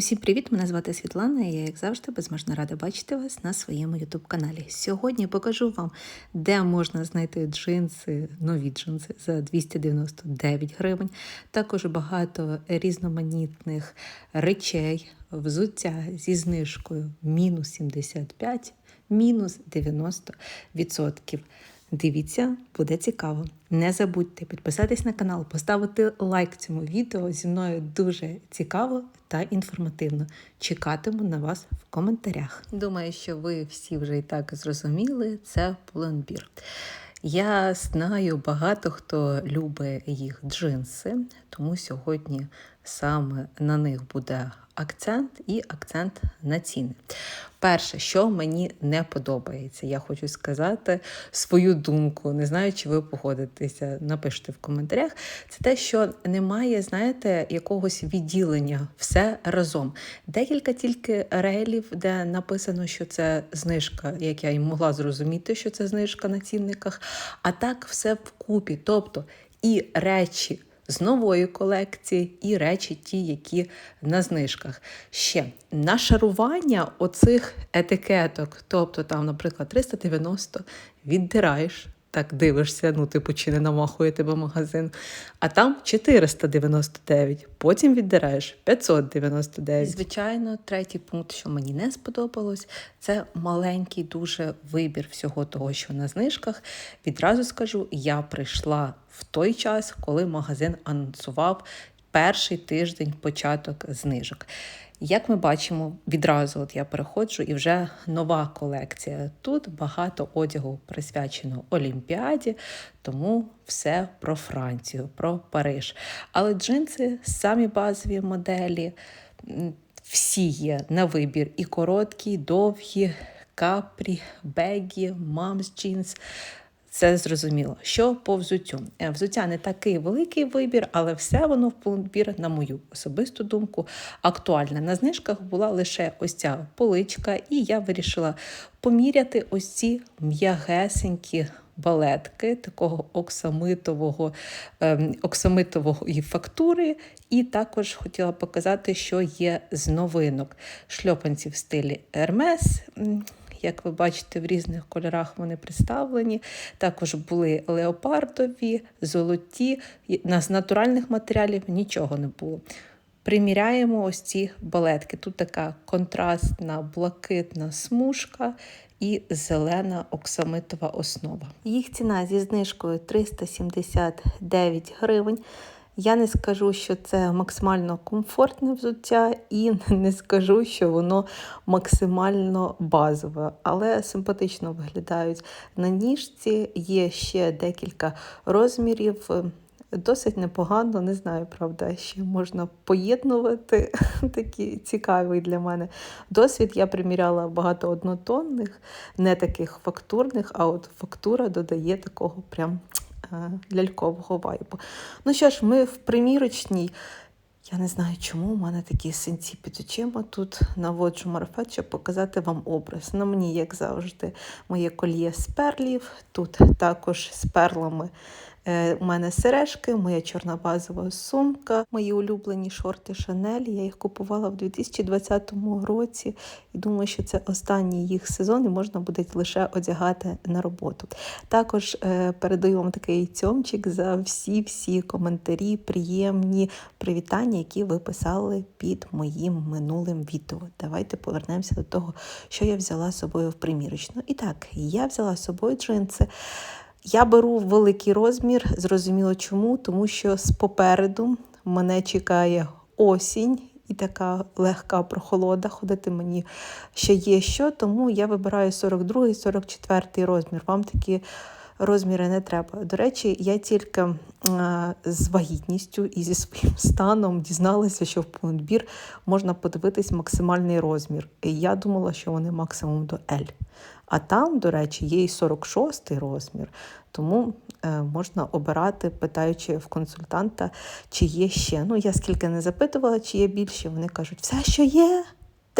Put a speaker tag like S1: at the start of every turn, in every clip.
S1: Усім привіт! Мене звати Світлана, і я, як завжди, безмежно рада бачити вас на своєму youtube каналі. Сьогодні покажу вам, де можна знайти джинси, нові джинси за 299 гривень. Також багато різноманітних речей, взуття зі знижкою мінус 75, мінус 90%. Дивіться, буде цікаво. Не забудьте підписатись на канал, поставити лайк цьому відео. Зі мною дуже цікаво та інформативно. Чекатиму на вас в коментарях. Думаю, що ви всі вже і так зрозуміли, це Pull&Bear. Я знаю, багато хто любить їх джинси, тому сьогодні саме на них буде акцент і акцент на ціни. Перше, що мені не подобається, я хочу сказати свою думку. Не знаю, чи ви погодитеся, напишіть в коментарях. Це те, що немає, знаєте, якогось відділення, все разом. Декілька тільки рейлів, де написано, що це знижка, як я і могла зрозуміти, що це знижка на цінниках. А так все вкупі. Тобто і речі з нової колекції, і речі, ті, які на знижках. Ще нашарування оцих етикеток, тобто там, наприклад, 390 віддираєш. Так дивишся, ну, типу, чи не намахує тебе магазин. А там 499, потім віддираєш 599. І, звичайно, третій пункт, що мені не сподобалось, це маленький дуже вибір всього того, що на знижках. Відразу скажу, я прийшла в той час, коли магазин анонсував перший тиждень початок знижок. Як ми бачимо, відразу от я переходжу і вже нова колекція. Тут багато одягу присвячено Олімпіаді, тому все про Францію, про Париж. Але джинси, самі базові моделі, всі є на вибір: і короткі, і довгі, капрі, бегі, мамс джинс. Це зрозуміло. Що по взуттю? Е, взуття не такий великий вибір, але все воно в пломбір, на мою особисту думку, актуальне. На знижках була лише ось ця поличка, і я вирішила поміряти ось ці м'ягесенькі балетки такого оксамитового, ем, оксамитової фактури. І також хотіла показати, що є з новинок. Шльопанці в стилі Hermes. Як ви бачите, в різних кольорах вони представлені. Також були леопардові, золоті. З натуральних матеріалів нічого не було. Приміряємо ось ці балетки. Тут така контрастна, блакитна смужка і зелена оксамитова основа. Їх ціна зі знижкою 379 гривень. Я не скажу, що це максимально комфортне взуття, і не скажу, що воно максимально базове, але симпатично виглядають на ніжці. Є ще декілька розмірів. Досить непогано, не знаю, правда, ще можна поєднувати такий цікавий для мене досвід. Я приміряла багато однотонних, не таких фактурних, а от фактура додає такого прям лялькового вайбу. Ну що ж, ми в примірочній. Я не знаю, чому у мене такі синці під очима. Тут наводжу марафет, щоб показати вам образ. На мені, як завжди, моє кольє з перлів. Тут також з перлами Е, у мене сережки, моя чорна базова сумка, мої улюблені шорти Шанель. Я їх купувала в 2020 році і думаю, що це останній їх сезон і можна буде лише одягати на роботу. Також е, передаю вам такий цьомчик за всі-всі коментарі, приємні привітання, які ви писали під моїм минулим відео. Давайте повернемося до того, що я взяла з собою в примірочну. І так, я взяла з собою джинси. Я беру великий розмір, зрозуміло чому, тому що попереду мене чекає осінь і така легка прохолода. Ходити мені ще є що, тому я вибираю 42-44 розмір. Вам такі розміри не треба. До речі, я тільки з вагітністю і зі своїм станом дізналася, що в понадбір можна подивитись максимальний розмір. І я думала, що вони максимум до L. А там, до речі, є і 46 розмір, тому е, можна обирати, питаючи в консультанта, чи є ще. Ну, я скільки не запитувала, чи є більше, вони кажуть, все, що є,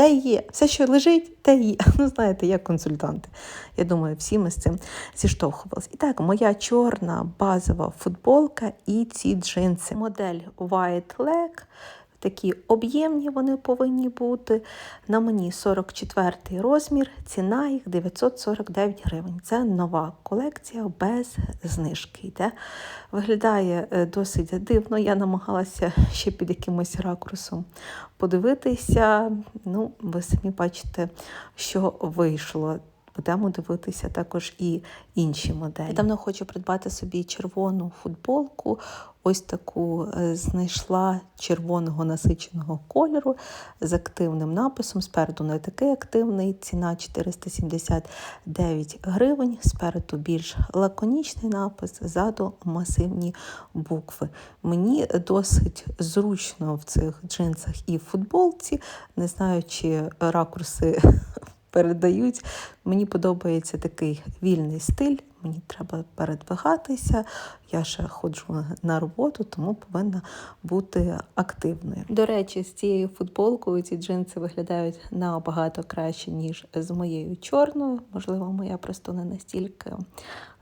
S1: те є, все, що лежить, те є. Ну, знаєте, як консультанти. Я думаю, всі ми з цим зіштовхувалися. І так, моя чорна базова футболка і ці джинси. Модель White Leg. Такі об'ємні вони повинні бути. На мені 44 розмір, ціна їх 949 гривень. Це нова колекція без знижки. Йде. Виглядає е, досить дивно. Я намагалася ще під якимось ракурсом подивитися. Ну, ви самі бачите, що вийшло. Будемо дивитися також і інші моделі. Я давно хочу придбати собі червону футболку. Ось таку е, знайшла червоного насиченого кольору з активним написом. Спереду не такий активний, ціна 479 гривень. Спереду більш лаконічний напис, ззаду масивні букви. Мені досить зручно в цих джинсах і футболці, не знаю, чи ракурси передають. Мені подобається такий вільний стиль, мені треба передвигатися. Я ще ходжу на роботу, тому повинна бути активною. До речі, з цією футболкою ці джинси виглядають набагато краще, ніж з моєю чорною. Можливо, моя просто не настільки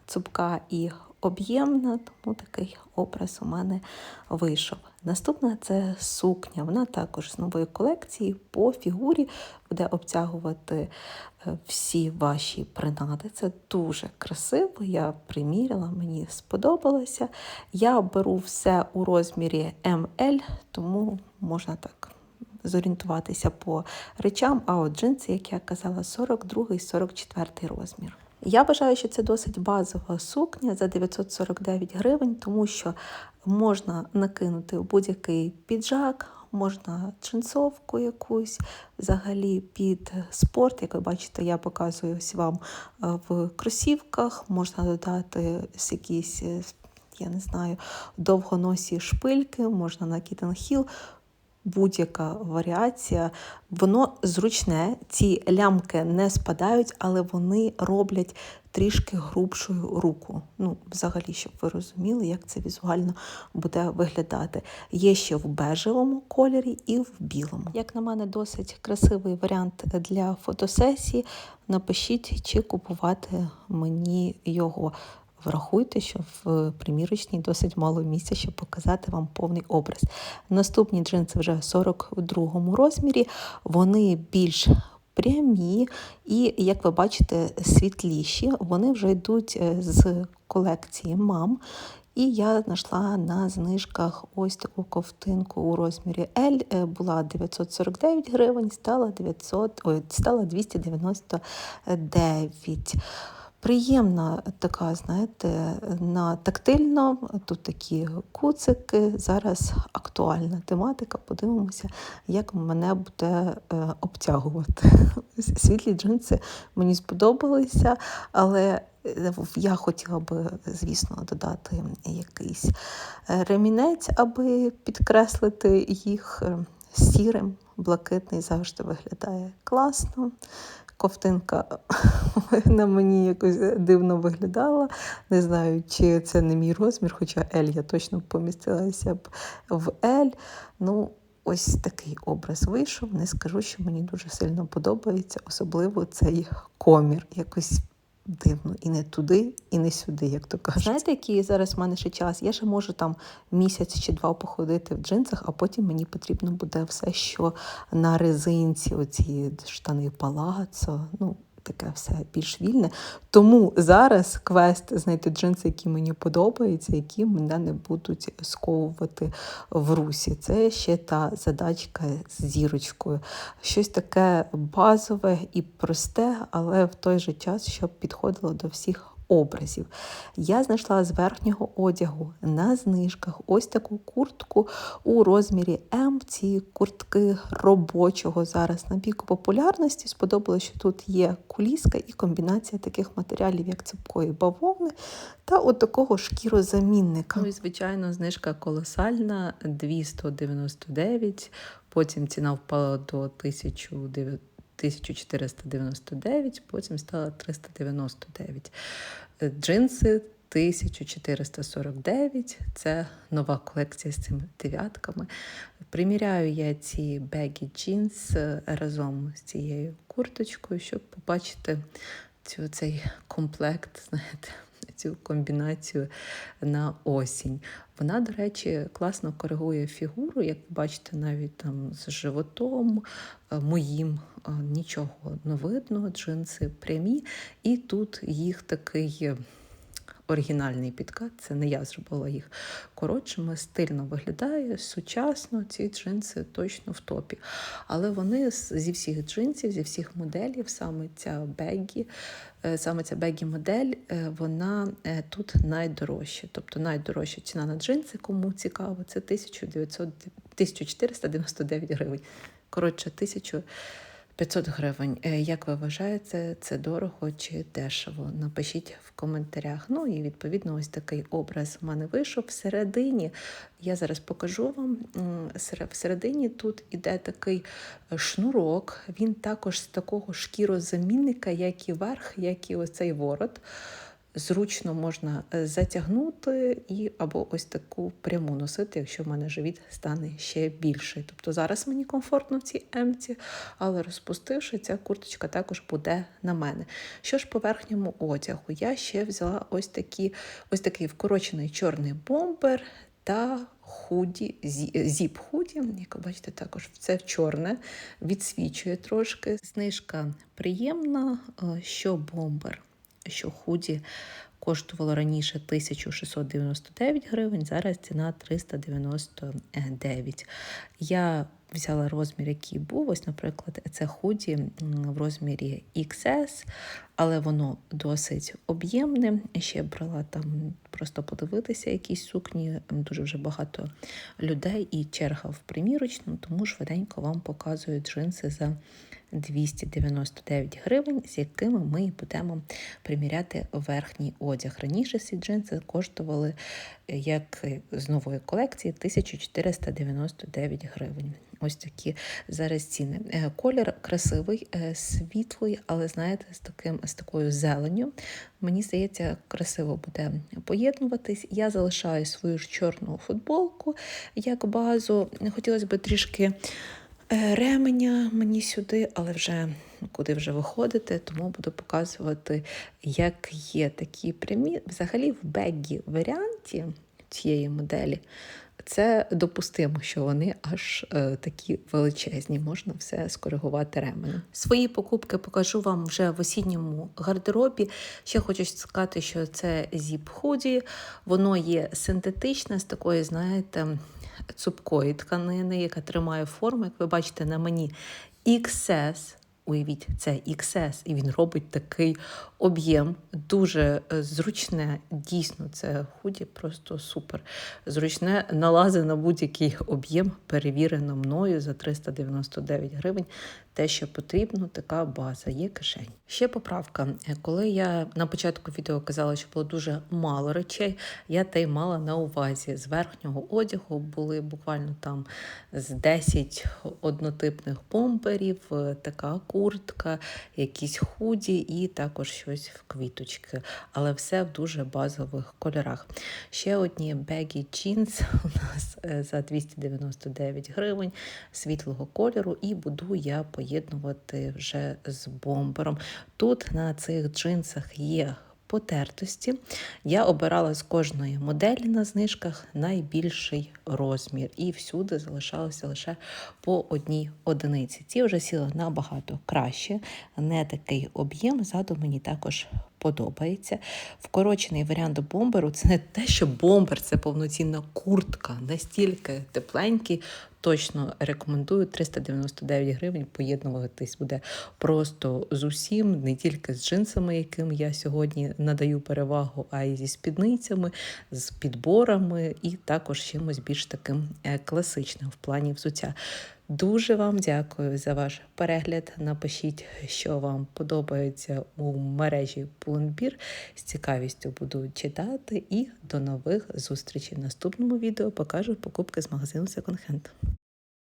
S1: цупка і об'ємна, тому такий образ у мене вийшов. Наступна це сукня. Вона також з нової колекції по фігурі буде обтягувати е, всі ваші принади. Це дуже красиво. Я приміряла, мені сподобалося. Я беру все у розмірі ML, тому можна так. Зорієнтуватися по речам, а от джинси, як я казала, 42-44 розмір. Я вважаю, що це досить базова сукня за 949 гривень, тому що можна накинути будь-який піджак, можна джинсовку якусь взагалі під спорт. Як ви бачите, я показую вам е, в кросівках, можна додати якісь. е, Я не знаю, довгоносі шпильки, можна на кітенхіл, будь-яка варіація. Воно зручне, ці лямки не спадають, але вони роблять трішки грубшою руку. Ну, взагалі, щоб ви розуміли, як це візуально буде виглядати. Є ще в бежевому кольорі і в білому. Як на мене, досить красивий варіант для фотосесії. Напишіть, чи купувати мені його. Врахуйте, що в примірочній досить мало місця, щоб показати вам повний образ. Наступні джинси вже в 42 розмірі, вони більш прямі і, як ви бачите, світліші. Вони вже йдуть е, з колекції мам. І я знайшла на знижках ось таку ковтинку у розмірі L. Е, Була 949 гривень, стала 900, ой, стала 299. Приємна така, знаєте, на тактильно, тут такі куцики. Зараз актуальна тематика. Подивимося, як мене буде е, обтягувати. Світлі джинси мені сподобалися, але е, я хотіла би, звісно, додати якийсь е, ремінець, аби підкреслити їх сірим. Блакитний завжди виглядає класно. Ковтинка на мені якось дивно виглядала. Не знаю, чи це не мій розмір, хоча L я точно помістилася б в L. Ну, ось такий образ вийшов. Не скажу, що мені дуже сильно подобається, особливо цей комір. Якось дивно. І не туди, і не сюди, як то кажуть. Знаєте, який зараз в мене ще час? Я ще можу там місяць чи два походити в джинсах, а потім мені потрібно буде все, що на резинці, оці штани палацо. Ну, таке все більш вільне. Тому зараз квест знайти джинси, які мені подобаються, які мене не будуть сковувати в русі. Це ще та задачка з зірочкою. Щось таке базове і просте, але в той же час, щоб підходило до всіх образів. Я знайшла з верхнього одягу на знижках ось таку куртку у розмірі М. Ці куртки робочого зараз на піку популярності. Сподобалося, що тут є куліска і комбінація таких матеріалів, як цупкої бавовни та от такого шкірозамінника. Ну і звичайно, знижка колосальна 299, потім ціна впала до 1900 1499, потім стала 399. Е, Джинси 1449. Це нова колекція з цими дев'ятками. Приміряю я ці бегі джинс разом з цією курточкою, щоб побачити цю, цей комплект, знаєте, цю комбінацію на осінь. Вона, до речі, класно коригує фігуру, як ви бачите, навіть там з животом е, моїм е, нічого не видно, джинси прямі, і тут їх такий. Оригінальний підкат, це не я зробила їх коротшими, стильно виглядає, сучасно, ці джинси точно в топі. Але вони зі всіх джинсів, зі всіх моделів, саме ця бегі, саме ця бегі модель, е, вона е, тут найдорожча. Тобто найдорожча ціна на джинси, кому цікаво, це 1900, 1499 гривень. Коротше, 1500 гривень. Е, Як ви вважаєте, це дорого чи дешево? Напишіть в коментарях. Ну і відповідно, ось такий образ в мене вийшов. Всередині я зараз покажу вам. Всередині тут іде такий е, шнурок. Він також з такого шкірозамінника, як і верх, як і оцей ворот. Зручно можна е, затягнути і або ось таку пряму носити, якщо в мене живіт стане ще більший. Тобто зараз мені комфортно в цій емці, але розпустивши, ця курточка також буде на мене. Що ж по верхньому одягу? Я ще взяла ось такі, ось такий вкорочений чорний бомбер та худі, зіп худі, як ви бачите, також це чорне, відсвічує трошки. Знижка приємна, е, що бомбер, що худі коштувало раніше 1699 гривень, зараз ціна 399. Я взяла розмір, який був. Ось, наприклад, це худі в розмірі XS, але воно досить об'ємне. Ще брала там просто подивитися якісь сукні. Дуже вже багато людей і черга в примірочну, тому швиденько вам показую джинси за 299 гривень, з якими ми будемо приміряти верхній одяг. Раніше ці джинси коштували, е, як з нової колекції, 1499 гривень. Ось такі зараз ціни. Е, Колір красивий, е, світлий, але знаєте, з таким з такою зеленню. Мені здається, красиво буде поєднуватись. Я залишаю свою ж чорну футболку як базу. Хотілося б трішки е, ременя мені сюди, але вже куди вже виходити, тому буду показувати, як є такі прямі. Взагалі, в бегі варіанті цієї моделі. Це допустимо, що вони аж е, такі величезні, можна все скоригувати ременем. Свої покупки покажу вам вже в осінньому гардеробі. Ще хочу сказати, що це зіп худі, воно є синтетичне з такої, знаєте, цупкої тканини, яка тримає форму. Як ви бачите, на мені XS. Уявіть, це XS, і він робить такий об'єм, дуже е, зручне. Дійсно, це худі, просто супер. Зручне налази на будь-який об'єм, перевірено мною за 399 гривень. Те, що потрібно, така база, є кишень. Ще поправка. Коли я на початку відео казала, що було дуже мало речей, я те й мала на увазі. З верхнього одягу були буквально там з 10 однотипних бомберів, е, така куртка, якісь худі і також щось в квіточки. Але все в дуже базових кольорах. Ще одні бегі jeans у нас е, за 299 гривень світлого кольору, і буду я поєднувати вже з бомбером. Тут на цих джинсах є потертості. Я обирала з кожної моделі на знижках найбільший розмір, і всюди залишалося лише по одній одиниці. Ці вже сіли набагато краще, не такий об'єм. Ззаду мені також подобається. Вкорочений варіант бомберу це не те, що бомбер, це повноцінна куртка, настільки тепленький. Точно рекомендую 399 гривень. Поєднуватись буде просто з усім, не тільки з джинсами, яким я сьогодні надаю перевагу, а й зі спідницями, з підборами і також чимось більш таким е, класичним в плані взуття. Дуже вам дякую за ваш перегляд. Напишіть, що вам подобається у мережі Пунбір. З цікавістю буду читати. І до нових зустрічей. В наступному відео покажу покупки з магазину Second Hand.